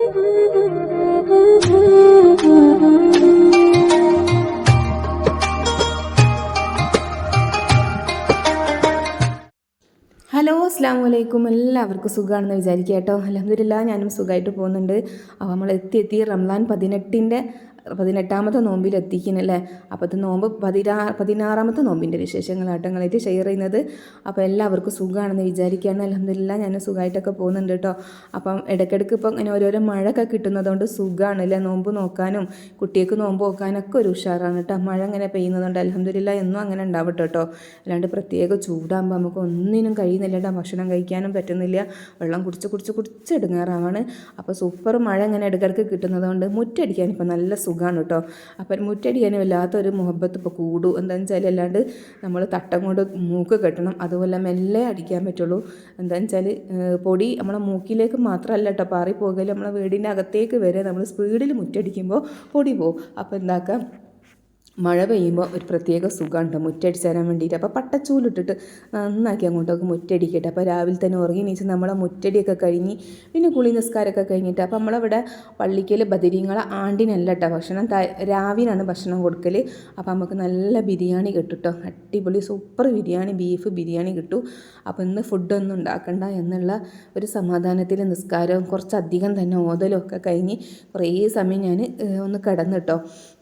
Hello അസ്സാം വലൈക്കും എല്ലാവർക്കും സുഖമാണെന്ന് വിചാരിക്കുക കേട്ടോ. അലഹമില്ല ഞാനും സുഖമായിട്ട് പോകുന്നുണ്ട്. അപ്പോൾ നമ്മൾ എത്തി എത്തി റംലാൻ പതിനെട്ടിന്റെ പതിനെട്ടാമത്തെ നോമ്പിൽ അപ്പോൾ ഇത് നോമ്പ് പതിനാ പതിനാറാമത്തെ നോമ്പിന്റെ വിശേഷങ്ങളാട്ടങ്ങളായിട്ട് ഷെയർ ചെയ്യുന്നത്. അപ്പോൾ എല്ലാവർക്കും സുഖമാണെന്ന് വിചാരിക്കുകയാണ്. അലഹമില്ല ഞാൻ സുഖമായിട്ടൊക്കെ പോകുന്നുണ്ട് കേട്ടോ. അപ്പം ഇടയ്ക്കിടയ്ക്ക് ഇപ്പം ഇങ്ങനെ ഓരോരോ മഴയൊക്കെ കിട്ടുന്നതുകൊണ്ട് സുഖമാണ് അല്ലേ നോമ്പ് നോക്കാനും. കുട്ടികൾക്ക് നോമ്പ് നോക്കാനൊക്കെ ഒരു ഉഷാറാണ് കേട്ടോ. മഴ ഇങ്ങനെ പെയ്യുന്നതുകൊണ്ട് അലഹമില്ല എന്നും അങ്ങനെ ഉണ്ടാവട്ടെ കേട്ടോ. അല്ലാണ്ട് പ്രത്യേക ചൂടാകുമ്പോൾ നമുക്ക് ഒന്നിനും കഴിയുന്നില്ല കേട്ടോ. ഭക്ഷണം കഴിക്കാനും പറ്റുന്നില്ല. വെള്ളം കുടിച്ച് കുടിച്ച് കുടിച്ച് എടുങ്ങാറാവാണ്. അപ്പോൾ സൂപ്പർ മഴ ഇങ്ങനെ ഇടയ്ക്കിടയ്ക്ക് കിട്ടുന്നതുകൊണ്ട് മുറ്റടിക്കാൻ ഇപ്പം നല്ല സുഖമാണ് കേട്ടോ അപ്പം മുറ്റടിക്കാനും വല്ലാത്തൊരു മുഹബത്ത് ഇപ്പോൾ കൂടും. എന്താണെന്ന് വെച്ചാൽ അല്ലാണ്ട് നമ്മൾ തട്ടം കൊണ്ട് മൂക്ക് കെട്ടണം. അതുപോലെ മെല്ലെ അടിക്കാൻ പറ്റുള്ളൂ. എന്താണെന്ന് വെച്ചാൽ പൊടി നമ്മളെ മൂക്കിലേക്ക് മാത്രമല്ല കേട്ടോ പാറി പോകൽ നമ്മളെ വീടിന്റെ അകത്തേക്ക് വരെ നമ്മൾ സ്പീഡിൽ മുറ്റടിക്കുമ്പോൾ പൊടി പോകും അപ്പോൾ എന്താക്കാം മഴ പെയ്യുമ്പോൾ ഒരു പ്രത്യേക സുഖമുണ്ട്. മുറ്റടിച്ച് തരാൻ വേണ്ടിയിട്ട്. അപ്പോൾ പട്ടച്ചൂലിട്ടിട്ട് നന്നാക്കി അങ്ങോട്ടൊക്കെ മുറ്റടിക്കട്ടെ. അപ്പോൾ രാവിലെ തന്നെ ഉറങ്ങി നീച്ച് നമ്മളെ മുറ്റടിയൊക്കെ കഴിഞ്ഞ് പിന്നെ കുളി നിസ്കാരമൊക്കെ കഴിഞ്ഞിട്ട് അപ്പോൾ നമ്മളവിടെ പള്ളിക്കൽ ബദിരിങ്ങളെ ആണ്ടിനല്ല കേട്ടോ ഭക്ഷണം രാവിലാണ് ഭക്ഷണം കൊടുക്കൽ അപ്പോൾ നമുക്ക് നല്ല ബിരിയാണി കിട്ടുട്ടോ. കേട്ടോ അടിപൊളി സൂപ്പർ ബിരിയാണി ബീഫ് ബിരിയാണി കിട്ടും. അപ്പോൾ ഇന്ന് ഫുഡൊന്നും ഉണ്ടാക്കണ്ട എന്നുള്ള ഒരു സമാധാനത്തിൽ നിസ്കാരവും കുറച്ചധികം തന്നെ ഓതലും ഒക്കെ കഴിഞ്ഞ് കുറേ സമയം ഞാൻ ഒന്ന് കിടന്നിട്ടോ.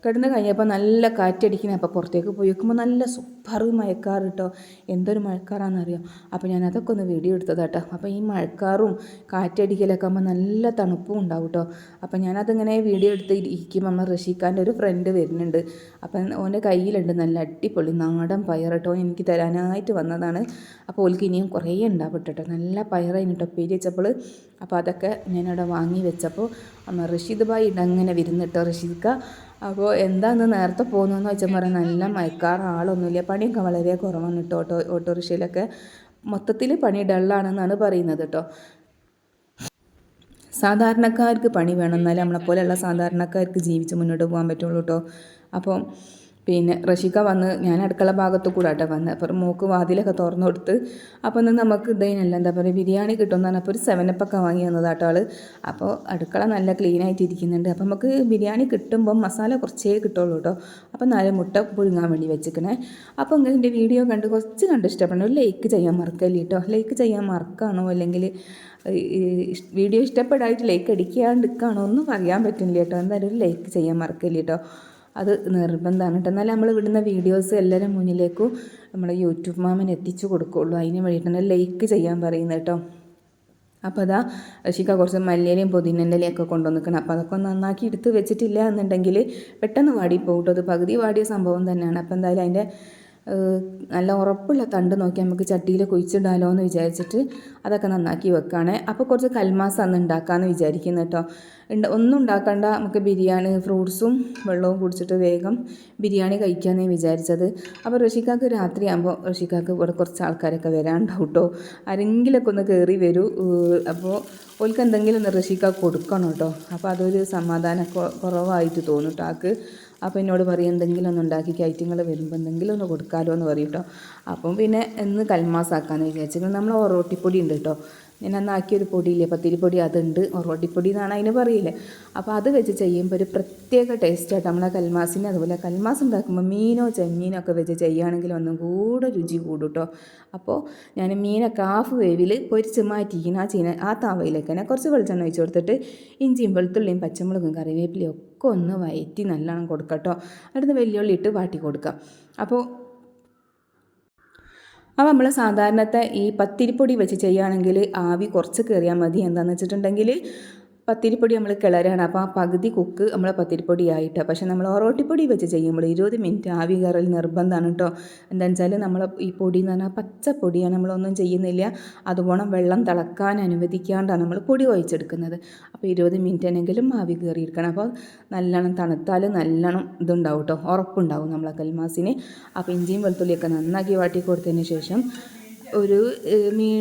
കിടന്ന് കഴിഞ്ഞപ്പോൾ നല്ല കാറ്റടിക്കുന്ന അപ്പോൾ പുറത്തേക്ക് പോയി വെക്കുമ്പോൾ നല്ല സൂപ്പർ മഴക്കാർ കേട്ടോ എന്തൊരു മഴക്കാറാണെന്നറിയോ അപ്പോൾ ഞാൻ അതൊക്കെ ഒന്ന് വീഡിയോ എടുത്തത് കേട്ടോ അപ്പോൾ ഈ മഴക്കാറും കാറ്റടിക്കലൊക്കെ ആകുമ്പോൾ നല്ല തണുപ്പും ഉണ്ടാവും കേട്ടോ അപ്പോൾ ഞാനതിങ്ങനെ വീഡിയോ എടുത്ത് ഇരിക്കുമ്പോൾ നമ്മൾ റഷീഖാന്റെ ഒരു ഫ്രണ്ട് വരുന്നുണ്ട്. അപ്പം ഓന്റെ കയ്യിലുണ്ട് നല്ല അടിപൊളി നാടൻ പയർ കേട്ടോ എനിക്ക് തരാനായിട്ട് വന്നതാണ്. അപ്പോൾ ഓൽക്ക് ഇനിയും കുറേ ഉണ്ടാവും കേട്ടോ നല്ല പയറായി കേട്ടോ പേര് വെച്ചപ്പോൾ അപ്പോൾ അതൊക്കെ ഞാനവിടെ വാങ്ങി വെച്ചപ്പോൾ റഷീദ് ഭായി അങ്ങനെ വരുന്നിട്ടോ റഷീദ്ക്ക അപ്പോൾ എന്താന്ന് നേരത്തെ പോകുന്നതെന്ന് വെച്ചാൽ പറയാം നല്ല മയക്കാർ ആളൊന്നുമില്ല. പണിയൊക്കെ വളരെ കുറവാണ് കേട്ടോ ഓട്ടോ ഓട്ടോറിക്ഷയിലൊക്കെ. മൊത്തത്തിൽ പണി ഡള്ളാണെന്നാണ് പറയുന്നത് കേട്ടോ സാധാരണക്കാർക്ക് പണി വേണം എന്നാലേ നമ്മളെപ്പോലെയുള്ള സാധാരണക്കാർക്ക് ജീവിച്ച് മുന്നോട്ട് പോകാൻ പറ്റുള്ളൂ കേട്ടോ അപ്പോൾ പിന്നെ റഷിക്ക വന്ന് ഞാൻ അടുക്കള ഭാഗത്തു കൂടെ ആട്ടെ വന്ന്. അപ്പം മൂക്ക് വാതിലൊക്കെ തുറന്നു കൊടുത്ത് അപ്പോൾ ഒന്ന് നമുക്ക് ഇതേനല്ല എന്താ പറയുക ബിരിയാണി കിട്ടുമെന്നാണ്. അപ്പോൾ ഒരു സെവനപ്പൊക്കെ വാങ്ങി വന്നതാട്ടോ ആൾ അപ്പോൾ അടുക്കള നല്ല ക്ലീൻ ആയിട്ട് ഇരിക്കുന്നുണ്ട്. അപ്പോൾ നമുക്ക് ബിരിയാണി കിട്ടുമ്പം മസാല കുറച്ചേ കിട്ടുള്ളൂ കേട്ടോ. അപ്പോൾ നാല് മുട്ട പുഴുങ്ങാൻ വേണ്ടി വെച്ചിക്കണേ അപ്പോൾ ഇങ്ങനെ വീഡിയോ കണ്ട് കുറച്ച് കണ്ട് ഇഷ്ടപ്പെടണം ലൈക്ക് ചെയ്യാൻ മറക്കല്ലേ കേട്ടോ. ലൈക്ക് ചെയ്യാൻ മറക്കാണോ? അല്ലെങ്കിൽ വീഡിയോ ഇഷ്ടപ്പെടായിട്ട് ലൈക്ക് അടിക്കാണ്ടിരിക്കുകയാണോ ഒന്നും പറയാൻ പറ്റില്ല കേട്ടോ. എന്തായാലും ഒരു ലൈക്ക് ചെയ്യാൻ മറക്കല്ലേ കേട്ടോ. അത് നിർബന്ധമാണ് കേട്ടോ. എന്നാലും നമ്മൾ വിടുന്ന വീഡിയോസ് എല്ലാവരും മുന്നിലേക്കും നമ്മൾ യൂട്യൂബ് മാമൻ എത്തിച്ചു കൊടുക്കുകയുള്ളൂ. അതിന് വേണ്ടിയിട്ടാണ് ലൈക്ക് ചെയ്യാൻ പറയുന്നത് കേട്ടോ. അപ്പോൾ അതാ ശിക്ക കുറച്ച് മല്ലിയിലയും പുതിനന്റെ ഇലയൊക്കെ കൊണ്ടുവന്നിക്കണം അപ്പോൾ അതൊക്കെ നന്നാക്കി എടുത്ത് വെച്ചിട്ടില്ല എന്നുണ്ടെങ്കിൽ പെട്ടെന്ന് വാടി പോകും അത് പകുതി വാടിയ സംഭവം തന്നെയാണ്. അപ്പോൾ എന്തായാലും അതിന്റെ നല്ല ഉറപ്പുള്ള തണ്ട് നോക്കി നമുക്ക് ചട്ടിയിൽ കുഴിച്ചിടാലോ എന്ന് വിചാരിച്ചിട്ട് അതൊക്കെ നന്നാക്കി വെക്കുകയാണ് അപ്പോൾ കുറച്ച് കൽമാസ് അന്ന് ഉണ്ടാക്കാമെന്ന് വിചാരിക്കുന്നു കേട്ടോ. ഒന്നും ഉണ്ടാക്കണ്ട. നമുക്ക് ബിരിയാണി ഫ്രൂട്ട്സും വെള്ളവും കുടിച്ചിട്ട് വേഗം ബിരിയാണി കഴിക്കാമെന്നേ വിചാരിച്ചത്. അപ്പോൾ ഋഷിക്കാക്ക് രാത്രിയാകുമ്പോൾ ഋഷിക്കാക്ക് ഇവിടെ കുറച്ച് ആൾക്കാരൊക്കെ വരാണ്ടോ കേട്ടോ. ആരെങ്കിലൊക്കെ ഒന്ന് കയറി വരൂ. അപ്പോൾ ഓൽക്ക് എന്തെങ്കിലും ഒന്ന് ഋഷിക്കാക്ക് കൊടുക്കണം കേട്ടോ. അപ്പോൾ അതൊരു സമാധാന കുറവായിട്ട് തോന്നും കേട്ടോ ആൾക്ക്. അപ്പോൾ എന്നോട് പറയും എന്തെങ്കിലും ഒന്ന് ഉണ്ടാക്കി കയറ്റങ്ങൾ വരുമ്പോൾ എന്തെങ്കിലും ഒന്ന് കൊടുക്കാമല്ലോ എന്ന് പറയും കേട്ടോ അപ്പം പിന്നെ എന്ന് കൽമാസാക്കാമെന്ന് വിചാരിച്ചെങ്കിൽ നമ്മൾ ഒറോട്ടിപ്പൊടി ഉണ്ട് കേട്ടോ ഞാൻ അന്ന് ആക്കിയൊരു പൊടിയില്ലേ പത്തിരിപ്പൊടി അതുണ്ട് ഒറോട്ടിപ്പൊടി എന്നാണ് അതിന് പറയില്ലേ. അപ്പോൾ അത് വെച്ച് ചെയ്യുമ്പോൾ ഒരു പ്രത്യേക ടേസ്റ്റായിട്ട് നമ്മളെ കൽമാസിന് അതുപോലെ കൽമാസ് ഉണ്ടാക്കുമ്പോൾ മീനോ ചെമ്മീനോ ഒക്കെ വെച്ച് ചെയ്യുകയാണെങ്കിൽ ഒന്നും കൂടെ രുചി കൂടും കേട്ടോ അപ്പോൾ ഞാൻ മീനൊക്കെ ഹാഫ് വേവിൽ പൊരിച്ച് മാറ്റിയിരിക്കുന്ന ആ ചീന ആ താവയിലേക്ക് തന്നെ കുറച്ച് വെളിച്ചെണ്ണ ഒഴിച്ച് കൊടുത്തിട്ട് ഇഞ്ചിയും വെളുത്തുള്ളിയും പച്ചമുളകും കറിവേപ്പിലയും ഒക്കെ ഒന്ന് വയറ്റി നല്ലോണം കൊടുക്കുക കേട്ടോ അടുത്ത് വെല്ലുള്ളി ഇട്ട് വാട്ടി കൊടുക്കാം. അപ്പോൾ അപ്പോൾ നമ്മൾ സാധാരണത്തെ ഈ പത്തിരിപ്പൊടി വെച്ച് ചെയ്യുകയാണെങ്കിൽ ആവി കുറച്ച് കയറിയാൽ മതി. എന്താണെന്ന് വെച്ചിട്ടുണ്ടെങ്കിൽ പത്തിരിപ്പൊടി നമ്മൾ കിളരാണ്. അപ്പോൾ ആ പകുതി കുക്ക് നമ്മൾ പത്തിരിപ്പൊടി ആയിട്ട് പക്ഷേ നമ്മൾ ഒറോട്ടിപ്പൊടി വെച്ച് ചെയ്യുമ്പോൾ ഇരുപത് മിനിറ്റ് ആവി കയറൽ നിർബന്ധമാണ് കേട്ടോ എന്താണെന്ന് വെച്ചാൽ നമ്മൾ ഈ പൊടി എന്ന് പറഞ്ഞാൽ പച്ചപ്പൊടിയാണ്. നമ്മളൊന്നും ചെയ്യുന്നില്ല. അതുപോലെ വെള്ളം തിളക്കാൻ അനുവദിക്കാണ്ടാണ് നമ്മൾ പൊടി ഒഴിച്ചെടുക്കുന്നത് അപ്പോൾ ഇരുപത് മിനിറ്റ് ആണെങ്കിലും ആവി കയറിയിരിക്കണം അപ്പോൾ നല്ലോണം തണുത്താൽ നല്ലോണം ഇതുണ്ടാവും കേട്ടോ ഉറപ്പുണ്ടാവും നമ്മളെ കൽമാസിന്. അപ്പോൾ ഇഞ്ചിയും വെളുത്തുള്ളിയൊക്കെ നന്നാക്കി വാട്ടി കൊടുത്തതിന് ശേഷം ഒരു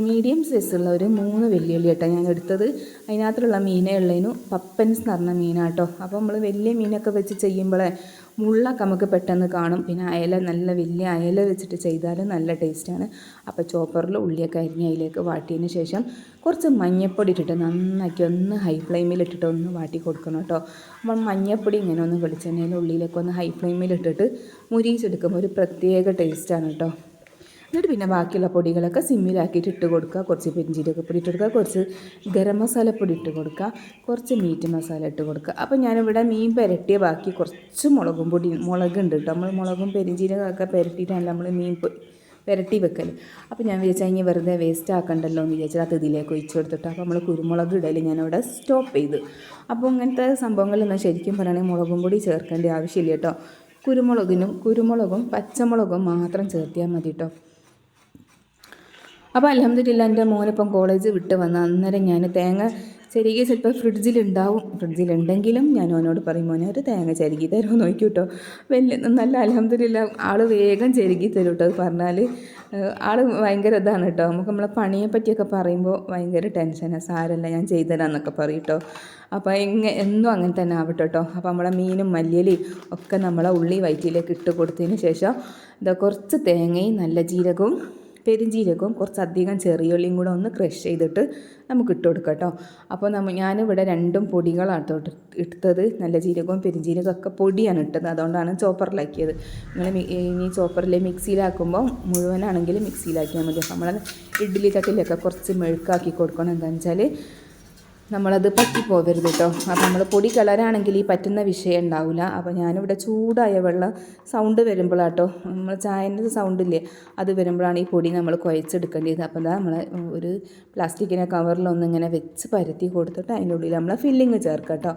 മീഡിയം സൈസുള്ള ഒരു മൂന്ന് വെല്ലുവിളി കേട്ടോ ഞാൻ എടുത്തത്. അതിനകത്തുള്ള മീനേ ഉള്ളതിനു പപ്പൻസ് എന്ന് പറഞ്ഞ മീനാട്ടോ. അപ്പോൾ നമ്മൾ വലിയ മീനൊക്കെ വെച്ച് ചെയ്യുമ്പോൾ മുള്ളൊക്കെ നമുക്ക് പെട്ടെന്ന് കാണും. പിന്നെ അയല നല്ല വലിയ അയല വെച്ചിട്ട് ചെയ്താൽ നല്ല ടേസ്റ്റാണ്. അപ്പോൾ ചോപ്പറിൽ ഉള്ളിയൊക്കെ അരിഞ്ഞ് അതിലേക്ക് വാട്ടിയതിന് ശേഷം കുറച്ച് മഞ്ഞപ്പൊടി ഇട്ടിട്ട് നന്നാക്കി ഒന്ന് ഹൈ ഫ്ലെയിമിൽ ഇട്ടിട്ട് ഒന്ന് വാട്ടി കൊടുക്കണം കേട്ടോ. നമ്മൾ മഞ്ഞപ്പൊടി ഇങ്ങനെ ഒന്ന് വെളിച്ചെണ്ണയിൽ ഉള്ളിയിലേക്ക് ഒന്ന് ഹൈ ഫ്ലെയിമിൽ ഇട്ടിട്ട് മുരിയിച്ചെടുക്കുമ്പോൾ ഒരു പ്രത്യേക ടേസ്റ്റാണ് കേട്ടോ. എന്നിട്ട് പിന്നെ ബാക്കിയുള്ള പൊടികളൊക്കെ സിമ്മിലാക്കിയിട്ട് ഇട്ട് കൊടുക്കുക. കുറച്ച് പെരിഞ്ചീരകപ്പൊടി ഇട്ട് കൊടുക്കുക. കുറച്ച് ഗരം പൊടി ഇട്ട് കൊടുക്കുക. കുറച്ച് മീറ്റ് മസാല ഇട്ട് കൊടുക്കുക. അപ്പോൾ ഞാനിവിടെ മീൻ പുരട്ടിയ ബാക്കി കുറച്ച് മുളകും പൊടി മുളകുണ്ട് കേട്ടോ. നമ്മൾ മുളകും പെരിഞ്ചീരകമൊക്കെ പുരട്ടിയിട്ടാണ് നമ്മൾ മീൻ പുരട്ടി വെക്കൽ അപ്പോൾ ഞാൻ വിചാരിച്ചാൽ ഇനി വെറുതെ വേസ്റ്റ് ആക്കണ്ടല്ലോ എന്ന് വിചാരിച്ചാൽ അത് ഇതിലേക്ക് ഒഴിച്ച് കൊടുത്തിട്ട്. അപ്പോൾ നമ്മൾ കുരുമുളക് ഇടൽ ഞാനവിടെ സ്റ്റോപ്പ് ചെയ്തു. അപ്പോൾ ഇങ്ങനത്തെ സംഭവങ്ങളൊന്നും ശരിക്കും പറയുകയാണെങ്കിൽ മുളകും പൊടി ചേർക്കേണ്ട ആവശ്യമില്ല കേട്ടോ. കുരുമുളകിനും കുരുമുളകും പച്ചമുളകും മാത്രം ചേർത്തിയാൽ മതി കേട്ടോ. അപ്പോൾ അലഹമ്മദില്ല എന്റെ മോനിപ്പം കോളേജ് വിട്ട് വന്ന അന്നേരം ഞാൻ തേങ്ങ ചെരുകി ചിലപ്പോൾ ഫ്രിഡ്ജിലുണ്ടാവും. ഫ്രിഡ്ജിലുണ്ടെങ്കിലും ഞാൻ അവനോട് പറയും മോനെ ഒരു തേങ്ങ ചെരുകി തരുമോ നോക്കി കേട്ടോ വലിയ നല്ല അലഹമ്മദില്ല ആൾ വേഗം ചെരുകി തരും കേട്ടോ അത് പറഞ്ഞാൽ ആൾ ഭയങ്കര ഇതാണ് കേട്ടോ നമുക്ക് നമ്മളെ പണിയെ പറ്റിയൊക്കെ പറയുമ്പോൾ ഭയങ്കര ടെൻഷനാണ് സാരല്ല ഞാൻ ചെയ്തുതരാമെന്നൊക്കെ പറയും കേട്ടോ അപ്പോൾ എങ്ങനെ എന്നും അങ്ങനെ തന്നെ ആവട്ടെ കേട്ടോ അപ്പോൾ നമ്മളെ മീനും മല്ലിയലയും ഒക്കെ നമ്മളെ ഉള്ളി വയറ്റിലേക്ക് ഇട്ട് കൊടുത്തതിന് ശേഷം ഇതാ കുറച്ച് തേങ്ങയും നല്ല ജീരകവും പെരിഞ്ജീരകവും കുറച്ചധികം ചെറിയുള്ളിയും കൂടെ ഒന്ന് ക്രഷ് ചെയ്തിട്ട് നമുക്ക് ഇട്ട് കൊടുക്കാം കേട്ടോ. അപ്പോൾ നമ്മ ഞാനിവിടെ രണ്ടും പൊടികളാണ് ഇട്ടത്. നല്ല ജീരകവും പെരിഞ്ചീരകവും ഒക്കെ പൊടിയാണ് ഇട്ടത്. അതുകൊണ്ടാണ് ചോപ്പറിലാക്കിയത്. നിങ്ങൾ ഇനി ചോപ്പറിൽ മിക്സിയിലാക്കുമ്പോൾ മുഴുവനാണെങ്കിൽ മിക്സിയിലാക്കിയാൽ മതി. നമ്മൾ ഇഡ്ഡലി തട്ടിലൊക്കെ കുറച്ച് മെഴുക്കാക്കി കൊടുക്കണം. എന്താണെന്ന് വെച്ചാൽ നമ്മളത് പറ്റിപ്പോകരുത് കേട്ടോ അപ്പോൾ നമ്മൾ പൊടി കളറാണെങ്കിൽ ഈ പറ്റുന്ന വിഷയം ഉണ്ടാവില്ല അപ്പോൾ ഞാനിവിടെ ചൂടായ വെള്ളം സൗണ്ട് വരുമ്പോഴാട്ടോ നമ്മൾ ചായന്റെ സൗണ്ടില്ലേ അത് വരുമ്പോഴാണ് ഈ പൊടി നമ്മൾ കുഴച്ചെടുക്കേണ്ടത് അപ്പോൾ അതാ നമ്മൾ ഒരു പ്ലാസ്റ്റിക്കിന്റെ കവറിലൊന്നും ഇങ്ങനെ വെച്ച് പരത്തി കൊടുത്തിട്ട് അതിന്റെ ഉള്ളിൽ നമ്മൾ ഫില്ലിങ് ചേർക്കാം കേട്ടോ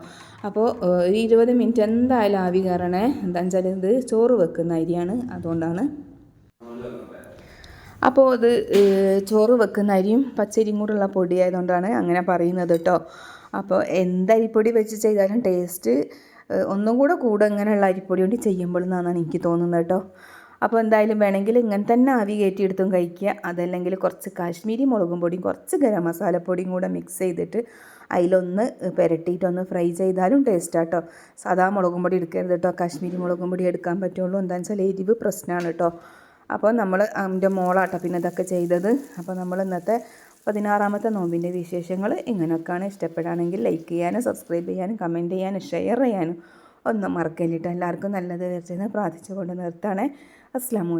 അപ്പോൾ ഒരു ഇരുപത് മിനിറ്റ് എന്തായാലും ആവി കയറണേ. എന്താണെന്ന് വെച്ചാൽ ഇത് ചോറ് വെക്കുന്ന അരിയാണ്. അതുകൊണ്ടാണ് അപ്പോൾ അത് ചോറ് വെക്കുന്ന അരിയും പച്ചരിയും കൂടെയുള്ള പൊടിയായതുകൊണ്ടാണ് അങ്ങനെ പറയുന്നത് കേട്ടോ അപ്പോൾ എന്ത് അരിപ്പൊടി വെച്ച് ചെയ്താലും ടേസ്റ്റ് ഒന്നും കൂടെ കൂടെ ഇങ്ങനെയുള്ള അരിപ്പൊടി കൊണ്ട് ചെയ്യുമ്പോൾ എന്നാണ് എനിക്ക് തോന്നുന്നത് കേട്ടോ അപ്പോൾ എന്തായാലും വേണമെങ്കിൽ ഇങ്ങനെ തന്നെ ആവി കയറ്റിയെടുത്തും കഴിക്കുക. അതല്ലെങ്കിൽ കുറച്ച് കാശ്മീരി മുളകും പൊടിയും കുറച്ച് ഗരം മസാലപ്പൊടിയും കൂടെ മിക്സ് ചെയ്തിട്ട് അതിലൊന്ന് പുരട്ടിയിട്ടൊന്ന് ഫ്രൈ ചെയ്താലും ടേസ്റ്റാട്ടോ സാധാ മുളകും പൊടി എടുക്കരുത് കേട്ടോ കാശ്മീരി മുളകും പൊടി എടുക്കാൻ പറ്റുള്ളൂ. എന്താണെന്ന് വെച്ചാൽ എരിവ് പ്രശ്നമാണ് കേട്ടോ അപ്പോൾ നമ്മൾ എന്റെ മോളാട്ടോ പിന്നെ ഇതൊക്കെ ചെയ്തത്. അപ്പോൾ നമ്മൾ ഇന്നത്തെ പതിനാറാമത്തെ നോമ്പിന്റെ വിശേഷങ്ങൾ ഇങ്ങനെയൊക്കെയാണ്. ഇഷ്ടപ്പെടുകയാണെങ്കിൽ ലൈക്ക് ചെയ്യാനും സബ്സ്ക്രൈബ് ചെയ്യാനും കമന്റ് ചെയ്യാനും ഷെയർ ചെയ്യാനും ഒന്നും മറക്കല്ലിട്ട്. എല്ലാവർക്കും നല്ലത് തീർച്ചയായും പ്രാർത്ഥിച്ചുകൊണ്ട് നിർത്താണേ അസ്സാം